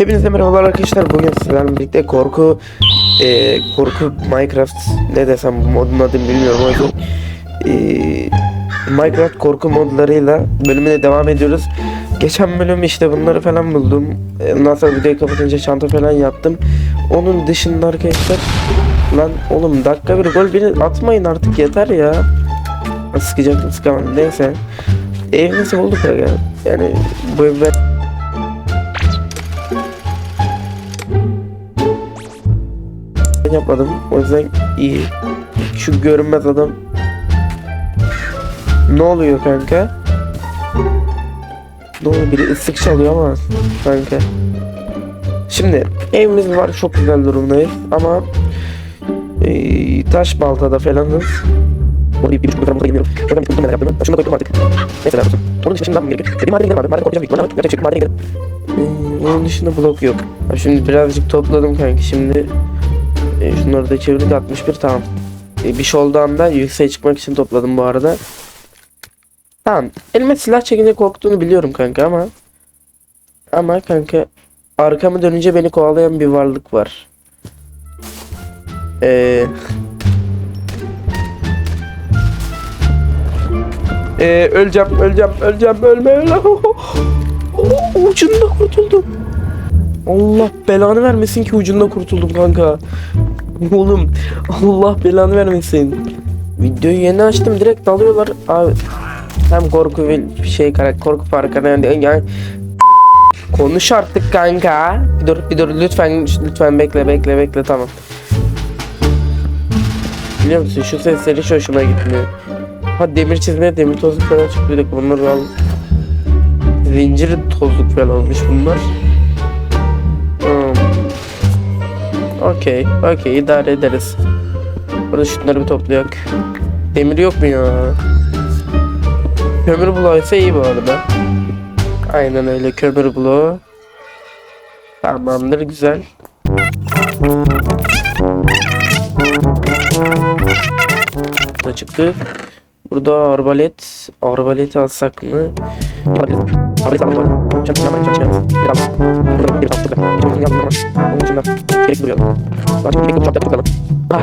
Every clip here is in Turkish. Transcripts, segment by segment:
Hepinize merhabalar arkadaşlar. Bugün sizlerle birlikte korku e, korku Minecraft ne desem modun adını bilmiyorum o yüzden e, Minecraft korku modlarıyla bölümüne devam ediyoruz. Geçen bölüm işte bunları falan buldum. E, Ondan sonra videoyu kapatınca çanta falan yaptım. Onun dışında arkadaşlar lan oğlum dakika bir gol beni atmayın artık yeter ya. Sıkacaktım sıkamam neyse. Evimizi bulduk ya. Yani bu evler Ben yapmadım. O yüzden iyi. Şu görünmez adam. Ne oluyor kanka? Ne oluyor? Biri ıslık çalıyor ama kanka. Şimdi evimiz var çok güzel durumdayız ama eee, taş baltada falanız. Orada bir, buçuk metre girmiyorum. Oradan bir metre yaptım. Şunu da koydum artık. Neyse lazım. Onun dışında ne yapmam gerekiyor? Dediğim madene gidelim abi. Madene korkacağım büyük bir şey yok. Madene. Ee, onun dışında blok yok. Şimdi birazcık topladım kanki. Şimdi e, şunları da çevirdik 61 tamam. E, bir olduğu anda yükseğe çıkmak için topladım bu arada. Tamam. Elime silah çekince korktuğunu biliyorum kanka ama ama kanka arkamı dönünce beni kovalayan bir varlık var. Eee Ee, öleceğim, öleceğim, öleceğim, ölme, ölme. Oh, ucunda kurtuldum. Allah belanı vermesin ki ucunda kurtuldum kanka. Oğlum Allah belanı vermesin. Videoyu yeni açtım direkt dalıyorlar. Abi hem korku ve şey korku farkına yani, konuş artık kanka. Bir dur bir dur lütfen lütfen bekle bekle bekle tamam. Biliyor musun şu sesleri hiç hoşuma gitmiyor. Ha demir çizmeye demir tozluk falan çıktı bir bunları al. Zincir tozluk falan olmuş bunlar. Okey, okey idare ederiz. Burada şunları bir toplayak. Demir yok mu ya? Kömür bloğuysa iyi bu arada. Aynen öyle kömür bloğu. Tamamdır güzel. Da çıktı. Burada arbalet. Arbalet alsak mı? Arbalet. Alalım. Çok güzel. Çok güzel. Burada bir tatlı. Çok güzel. Onun için de gerek duruyor. Başka bir çok çok Ah,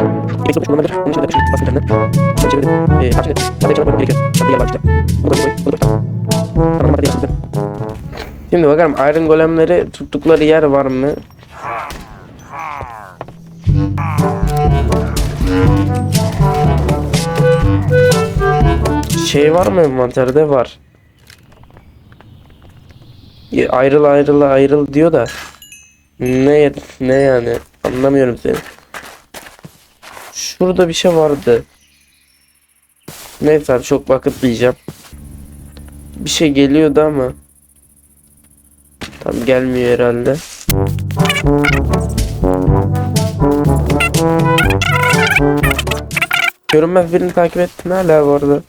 bir çok kullanılır. Onun için de küçük basın üzerinden. Ben çevirdim. Eee, açın. Sadece çabuk gerekiyor. Çok bir yer var işte. Bu da. Bu da. Tamam, hadi yapalım. Şimdi bakalım Iron Golemleri tuttukları yer var mı? Şey var mı envanterde? Var. Ayrıl ayrıl ayrıl diyor da. Ne ne yani? Anlamıyorum seni. Şurada bir şey vardı. Neyse çok vakit diyeceğim. Bir şey geliyordu ama. Tam gelmiyor herhalde. Görünmez birini takip ettin hala bu arada.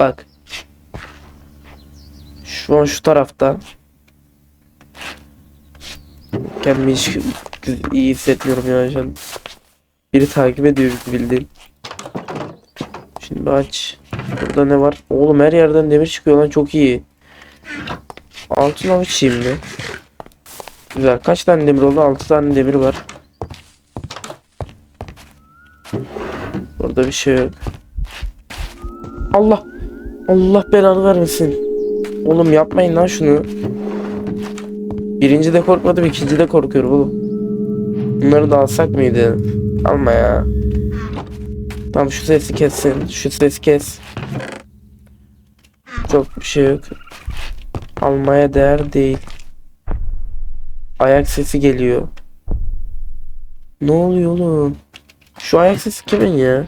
Bak. Şu an şu tarafta. Kendimi hiç iyi hissetmiyorum ya şu an. Biri takip ediyor bildiğin. Şimdi aç. Burada ne var? Oğlum her yerden demir çıkıyor lan çok iyi. Altın avuç şimdi. Güzel. Kaç tane demir oldu? 6 tane demir var. Burada bir şey yok. Allah. Allah belanı vermesin. Oğlum yapmayın lan şunu. Birinci de korkmadım, ikinci de korkuyorum oğlum. Bunları da alsak mıydı? Alma ya. Tamam şu sesi kessin. Şu sesi kes. Çok bir şey yok. Almaya değer değil. Ayak sesi geliyor. Ne oluyor oğlum? Şu ayak sesi kimin ya?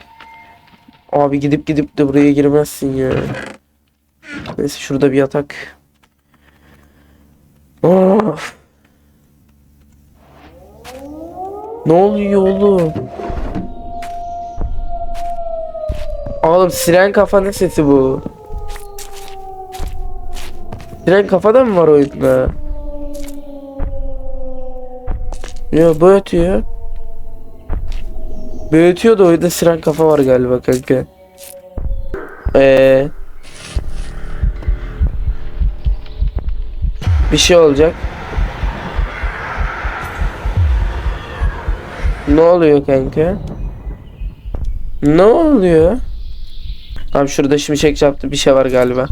Abi gidip gidip de buraya girmezsin ya. Neyse şurada bir yatak. Of. Ne oluyor oğlum? Oğlum siren kafa ne sesi bu? Siren kafada mı var oyunda? Yo bu ötüyor. Bu ötüyor da oyunda siren kafa var galiba kanka. Eee Bir şey olacak. Ne oluyor kanka? Ne oluyor? Abi şurada şimşek çarptı. Bir şey var galiba.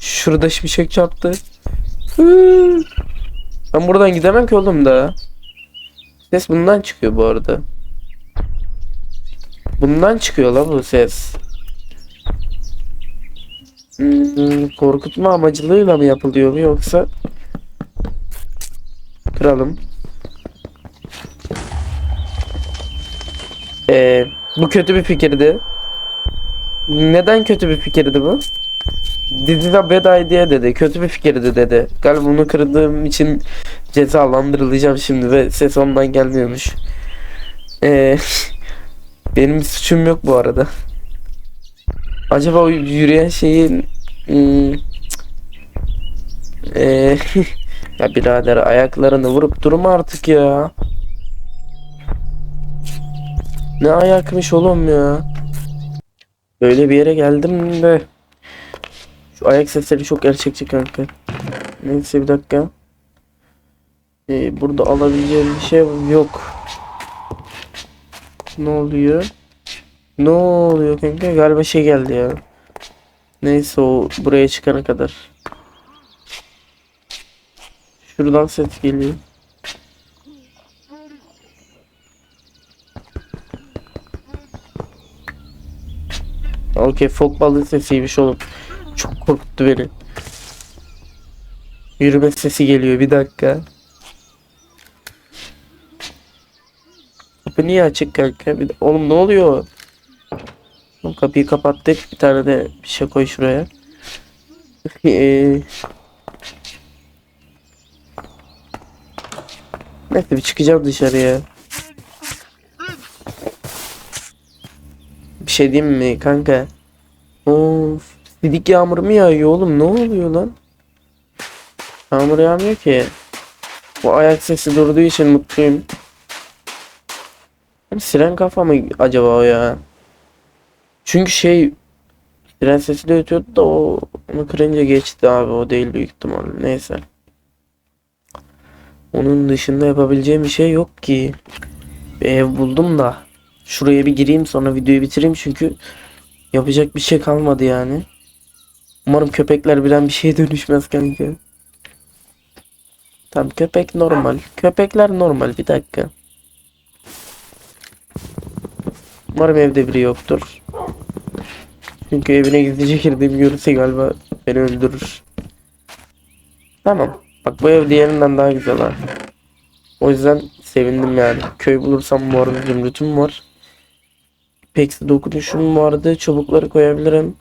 Şurada şimşek çarptı. Ben buradan gidemem ki oğlum da. Ses bundan çıkıyor bu arada. Bundan çıkıyor la bu ses. Hmm, korkutma amacılığıyla mı yapılıyor bu yoksa kıralım. Ee, bu kötü bir fikirdi. Neden kötü bir fikirdi bu? İs a bad idea dedi. Kötü bir fikirdi dedi. Galiba bunu kırdığım için cezalandırılacağım şimdi ve ses ondan gelmiyormuş. Ee, benim suçum yok bu arada. Acaba o yürüyen şeyin hmm, ee, ya birader ayaklarını vurup durma artık ya. Ne ayakmış oğlum ya. Böyle bir yere geldim de şu ayak sesleri çok gerçekçi kanka. Neyse bir dakika. Ee, burada alabileceğim bir şey yok. Ne oluyor? Ne oluyor kanka? Galiba şey geldi ya. Neyse o buraya çıkana kadar. Şuradan ses geliyor. Okey fok balığı sesiymiş oğlum. Çok korkuttu beni. Yürüme sesi geliyor bir dakika. Kapı niye açık kanka? Bir Oğlum ne oluyor? Oğlum kapıyı kapattık. Bir tane de bir şey koy şuraya. Eee, Neyse bir çıkacağım dışarıya. Bir şey diyeyim mi kanka? Of. Sidik yağmur mu yağıyor oğlum? Ne oluyor lan? Yağmur yağmıyor ki. Bu ayak sesi durduğu için mutluyum. Hani siren kafa mı acaba o ya? Çünkü şey siren sesi de ötüyordu da o onu kırınca geçti abi o değil büyük ihtimalle neyse. Onun dışında yapabileceğim bir şey yok ki. Bir ev buldum da şuraya bir gireyim sonra videoyu bitireyim çünkü yapacak bir şey kalmadı yani. Umarım köpekler bilen bir şeye dönüşmez kanka. Tamam köpek normal. Köpekler normal bir dakika. Umarım evde biri yoktur. Çünkü evine gizlice girdiğimi görürse galiba beni öldürür. Tamam. Bak bu ev diğerinden daha güzel ha. O yüzden sevindim yani. Köy bulursam bu arada zümrütüm var. Peksi dokunuşum vardı. Çubukları koyabilirim.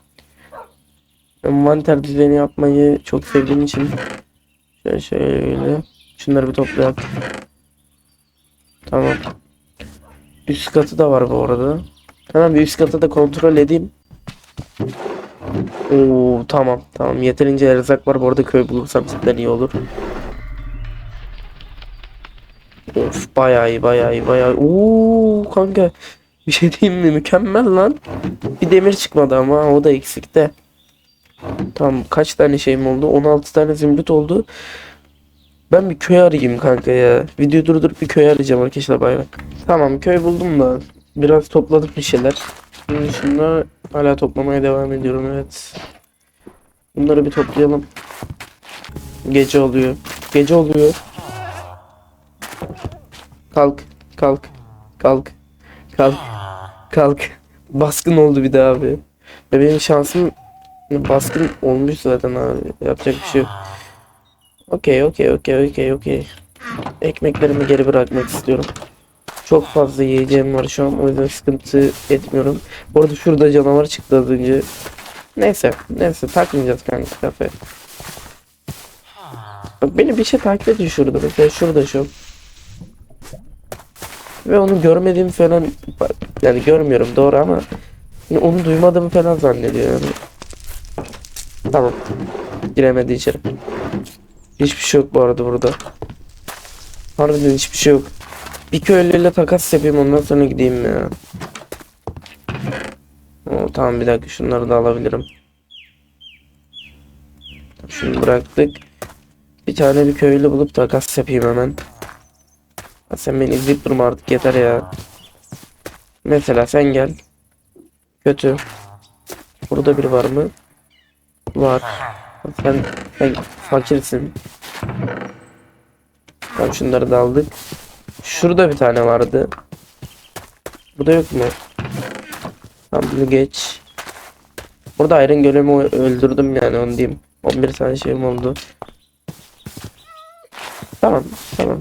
Envanter düzeni yapmayı çok sevdiğim için şöyle şöyle şunları bir toplayalım. Tamam. Üst katı da var bu arada. Hemen bir üst katı da kontrol edeyim. Oo tamam tamam yeterince erzak var bu arada köy bulursam cidden iyi olur. Of bayağı iyi bayağı iyi bayağı iyi. Oo kanka bir şey diyeyim mi mükemmel lan. Bir demir çıkmadı ama o da eksikte. Tamam kaç tane şeyim oldu? 16 tane zümrüt oldu. Ben bir köy arayayım kanka ya. Video durdurup bir köy arayacağım arkadaşlar bay bay. Tamam köy buldum da biraz topladım bir şeyler. Bunun dışında hala toplamaya devam ediyorum evet. Bunları bir toplayalım. Gece oluyor. Gece oluyor. Kalk, kalk, kalk, kalk, kalk. Baskın oldu bir daha abi. Ve benim şansım baskın olmuş zaten abi. Yapacak bir şey yok. Okey, okey, okey, okey, okey. Ekmeklerimi geri bırakmak istiyorum. Çok fazla yiyeceğim var şu an o yüzden sıkıntı etmiyorum. Bu arada şurada canavar çıktı az önce. Neyse, neyse takmayacağız kanka kafe. Bak beni bir şey takip ediyor şurada mesela şurada şu. Ve onu görmediğim falan yani görmüyorum doğru ama yani onu duymadığımı falan zannediyor yani. Tamam. Giremedi içeri. Hiçbir şey yok bu arada burada. Harbiden hiçbir şey yok. Bir köylüyle takas yapayım ondan sonra gideyim ya. Oo, tamam bir dakika şunları da alabilirim. Şunu bıraktık. Bir tane bir köylü bulup takas yapayım hemen. Ha, sen beni izleyip durma artık yeter ya. Mesela sen gel. Kötü. Burada biri var mı? Var. Sen, sen fakirsin. Tamam şunları da aldık. Şurada bir tane vardı. Bu da yok mu? Tamam bunu geç. Burada Iron Golem'i öldürdüm yani onu diyeyim. 11 tane şeyim oldu. Tamam tamam.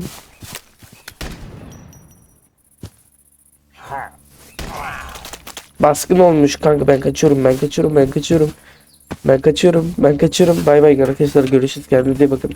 Baskın olmuş kanka ben kaçıyorum ben kaçıyorum ben kaçıyorum. Ben kaçıyorum ben kaçıyorum. Bay bay arkadaşlar görüşürüz kendinize bakın.